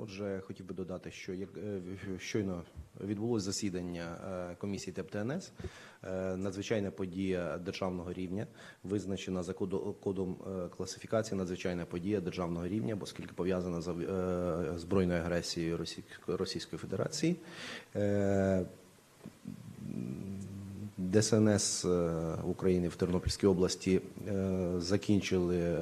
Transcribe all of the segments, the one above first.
Отже, хотів би додати, що як е, щойно відбулось засідання е, комісії ТЕП-ТНС, е, надзвичайна подія державного рівня, визначена за кодом класифікації надзвичайна подія державного рівня, оскільки пов'язана з збройною агресією Росій- Російської Федерації. ДСНС України в Тернопільській області закінчили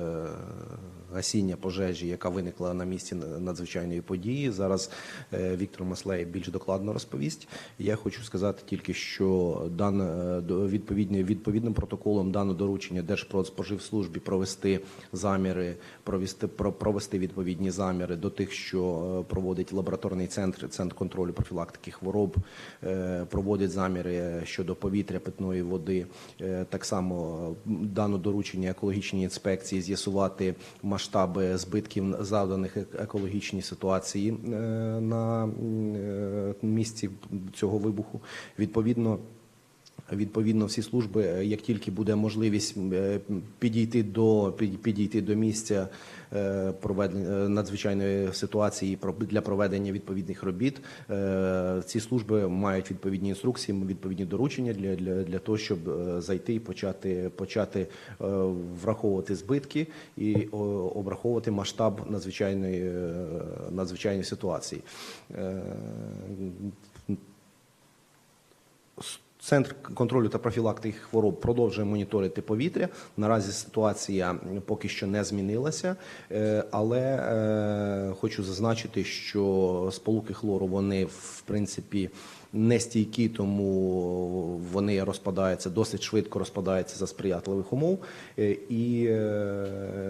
гасіння пожежі, яка виникла на місці надзвичайної події. Зараз е, Віктор Маслей більш докладно розповість. Я хочу сказати тільки, що дан е, до- відповідні відповідним протоколом дано доручення Держпродспоживслужбі провести заміри, провести про- провести відповідні заміри до тих, що е, проводить лабораторний центр, центр контролю профілактики хвороб, е, проводить заміри щодо повітря, питної води. Так само дано доручення екологічній інспекції з'ясувати масштаби збитків завданих ек- екологічній ситуації е, на е, місці цього вибуху. Відповідно. Відповідно, всі служби, е, як тільки буде можливість е, підійти до підійти до місця е, надзвичайної ситуації для проведення відповідних робіт, ці служби мають відповідні інструкції, відповідні доручення для, для, для того, щоб зайти і почати почати враховувати збитки і обраховувати масштаб надзвичайної надзвичайної ситуації. Центр контролю та профілактики хвороб продовжує моніторити повітря. Наразі ситуація поки що не змінилася, Е, але е, хочу зазначити, що сполуки хлору вони в принципі не стійкі, тому вони розпадаються досить швидко розпадаються за сприятливих умов. Е, І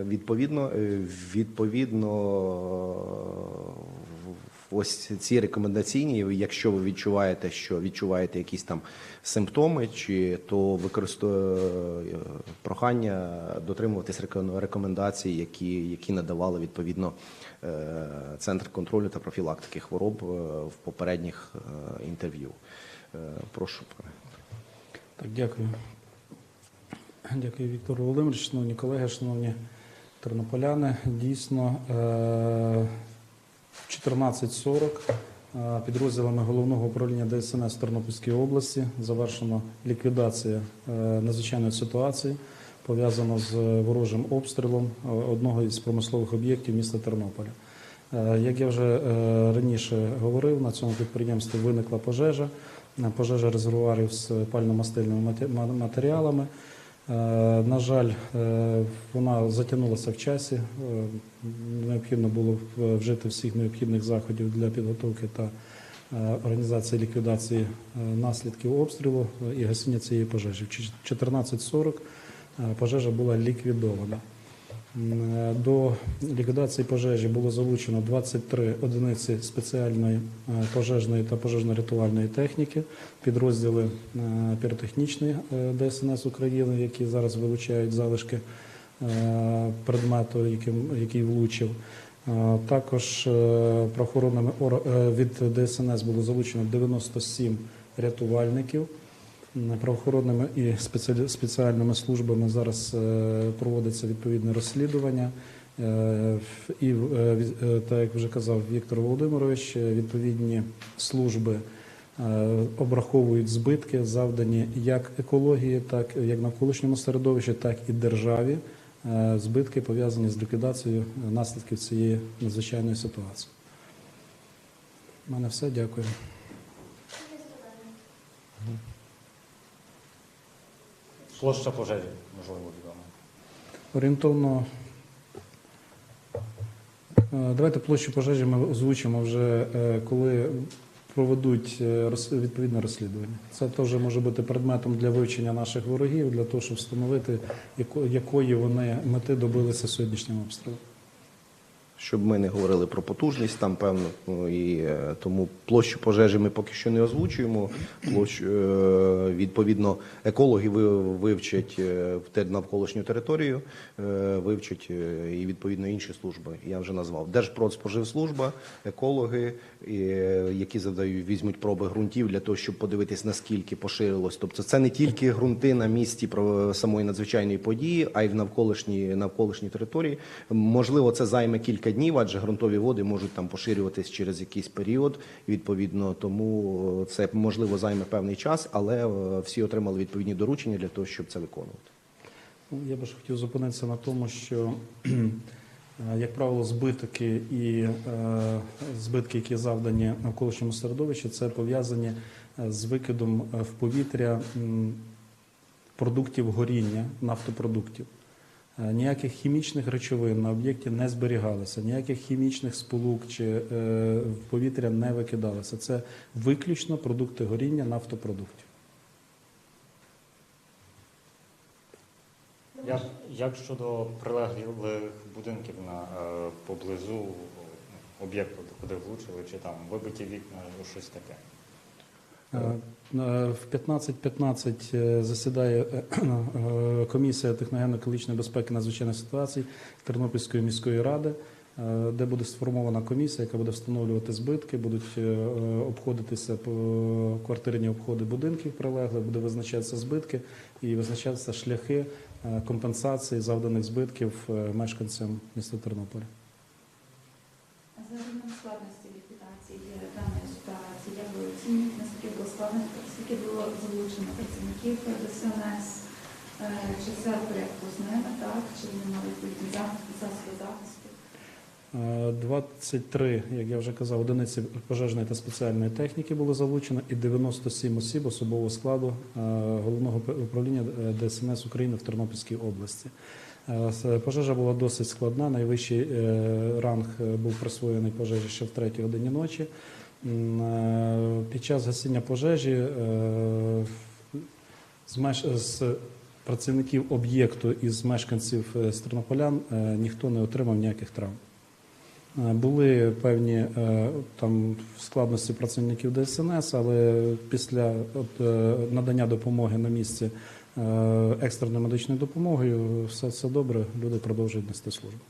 відповідно, відповідно ось ці рекомендаційні, якщо ви відчуваєте, що відчуваєте якісь там симптоми, чи то використовує прохання дотримуватись реко- рекомендацій, які, які надавали відповідно е, центр контролю та профілактики хвороб е, в попередніх е, інтерв'ю. Е, Прошу. Так, дякую. Дякую, Віктор Володимирович, шановні колеги, шановні тернополяни. Дійсно, е, в 14.40 е, підрозділами головного управління ДСНС Тернопільської області завершено ліквідація е, надзвичайної ситуації, пов'язано з ворожим обстрілом е, одного із промислових об'єктів міста Тернополя. Як я вже раніше говорив, на цьому підприємстві виникла пожежа, пожежа резервуарів з пально-мастильними матеріалами. Е, На жаль, е, вона затягнулася в часі. Е, Необхідно було вжити всіх необхідних заходів для підготовки та організації ліквідації наслідків обстрілу і гасіння цієї пожежі. В чі- 14.40 е, пожежа була ліквідована. До ліквідації пожежі було залучено 23 одиниці спеціальної е, пожежної та пожежно-рятувальної техніки, підрозділи е, піротехнічної е, ДСНС України, які зараз вилучають залишки предмету, який влучив. Також е, від ДСНС було залучено 97 рятувальників. Правоохоронними і спеціальними службами зараз е, проводиться відповідне розслідування. Е, І, е, так як вже казав Віктор Володимирович, відповідні служби обраховують збитки, завдані як екології, так як навколишньому середовищі, так і державі. Збитки пов'язані з ліквідацією наслідків цієї надзвичайної ситуації. У мене все. Дякую. Площа пожежі, можливо, відомо. Орієнтовно. е, Давайте площу пожежі ми озвучимо вже е, коли проведуть е, відповідне розслідування. Це теж може бути предметом для вивчення наших ворогів, для того, щоб встановити, якої вони мети добилися сьогоднішнім обстрілом. Щоб ми не говорили про потужність там, певно, ну, і е, тому площу пожежі ми поки що не озвучуємо. Площу, е, відповідно, екологи вивчать е, навколишню територію, вивчать і відповідно інші служби. Я вже назвав Держпродспоживслужба, екологи, які задають, візьмуть проби ґрунтів для того, щоб подивитись наскільки поширилось. Тобто, це не тільки ґрунти на місці самої надзвичайної події, а й в навколишній навколишній території. Можливо, це займе кілька декілька днів, адже ґрунтові води можуть там поширюватись через якийсь період. Відповідно, тому е, це можливо займе певний час, але е, всі отримали відповідні доручення для того, щоб це виконувати. Ну, Я би ж хотів зупинитися на тому, що, е, як правило, збитки і збитки, які завдані навколишньому середовищі, це пов'язані з викидом в повітря продуктів горіння, нафтопродуктів. Е, Ніяких хімічних речовин на об'єкті не зберігалося, ніяких хімічних сполук чи е, в повітря не викидалося. Це виключно продукти горіння нафтопродуктів. Як, як щодо прилеглих будинків на е, поблизу об'єкту, куди влучили, чи там вибиті вікна, ну, щось таке? Е, е, В 15.15 е, засідає комісія техногенно-екологічної безпеки надзвичайних ситуацій Тернопільської міської ради, де буде сформована комісія, яка буде встановлювати збитки, будуть обходитися квартирні обходи будинків прилеглих, буде визначатися збитки і визначатися шляхи компенсації завданих збитків мешканцям міста Тернополя. За складності як наскільки було складно, скільки було залучено працівників ДСНС, е, чи це в порядку з ними, так, чи вони мали відповідні засоби захисту? Е, 23, як я вже казав, одиниці пожежної та спеціальної техніки було залучено і 97 осіб особового складу е, головного управління е, ДСНС України в Тернопільській області. Е, Пожежа була досить складна. Найвищий е, ранг е, був присвоєний пожежі ще в третій годині ночі. Е, Під час гасіння пожежі е, з працівників об'єкту і з мешканців з тернополян е, ніхто не отримав ніяких травм. Були певні там складності працівників ДСНС, але після надання допомоги на місці екстреною медичною допомогою все, все добре, люди продовжують нести службу.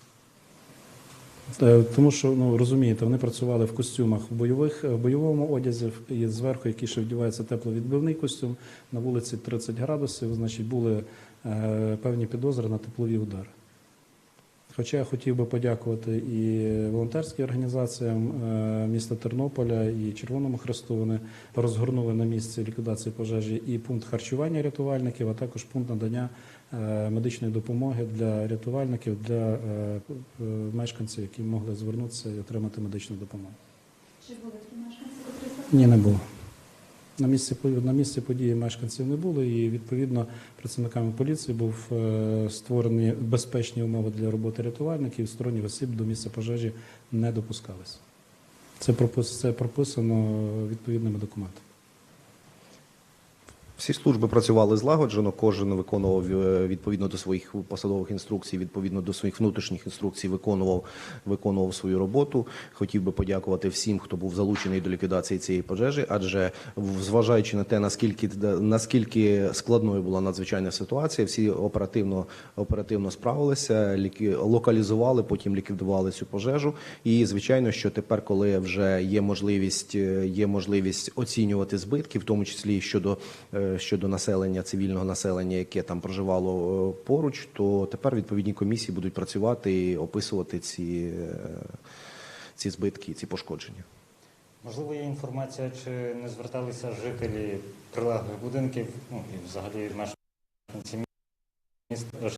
Е, Тому що ну розумієте, вони працювали в костюмах в бойових в бойовому одязі і зверху, який ще вдівається тепловідбивний костюм. На вулиці 30 градусів, значить, були е, певні підозри на теплові удари. Хоча я хотів би подякувати і волонтерським організаціям е, міста Тернополя, і Червоному Хресту. Вони розгорнули на місці ліквідації пожежі і пункт харчування рятувальників, а також пункт надання е, медичної допомоги для рятувальників, для е, е, мешканців, які могли звернутися і отримати медичну допомогу. Чи були такі мешканці, Ні, не було. На місці, на місці події мешканців не було, і відповідно працівниками поліції був е, створені безпечні умови для роботи рятувальників. Сторонніх осіб до місця пожежі не допускалися. Це прописано відповідними документами. Всі служби працювали злагоджено, кожен виконував е, відповідно до своїх посадових інструкцій, відповідно до своїх внутрішніх інструкцій, виконував, виконував свою роботу. Хотів би подякувати всім, хто був залучений до ліквідації цієї пожежі, адже зважаючи на те, наскільки наскільки складною була надзвичайна ситуація, всі оперативно оперативно справилися, локалізували, потім ліквідували цю пожежу. І звичайно, що тепер, коли вже є можливість, е, є можливість оцінювати збитки, в тому числі щодо, е, щодо населення, цивільного населення, яке там проживало е, поруч, то тепер відповідні комісії будуть працювати і описувати ці, е, ці збитки, ці пошкодження. Можливо, є інформація, чи не зверталися жителі прилеглих будинків, ну і взагалі мешканці міста,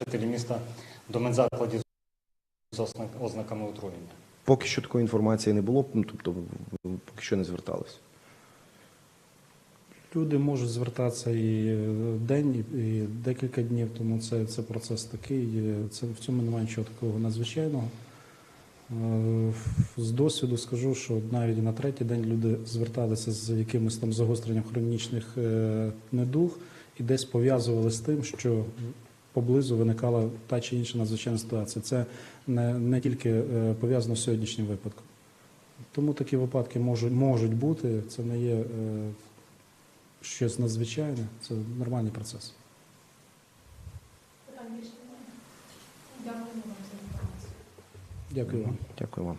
жителі міста до медзакладів з ознаками отруєння. Поки що такої інформації не було, ну, тобто поки що не зверталися. Люди можуть звертатися і е, день, і декілька днів, тому це, це процес такий. Це в цьому немає нічого такого надзвичайного. Е, З досвіду скажу, що навіть на третій день люди зверталися з якимось там загостренням хронічних е, недуг і десь пов'язували з тим, що поблизу виникала та чи інша надзвичайна ситуація. Це не, не тільки пов'язано з сьогоднішнім випадком. Тому такі випадки можуть, можуть бути. Це не є щось надзвичайне, це нормальний процес. Дякую вам. Дякую вам.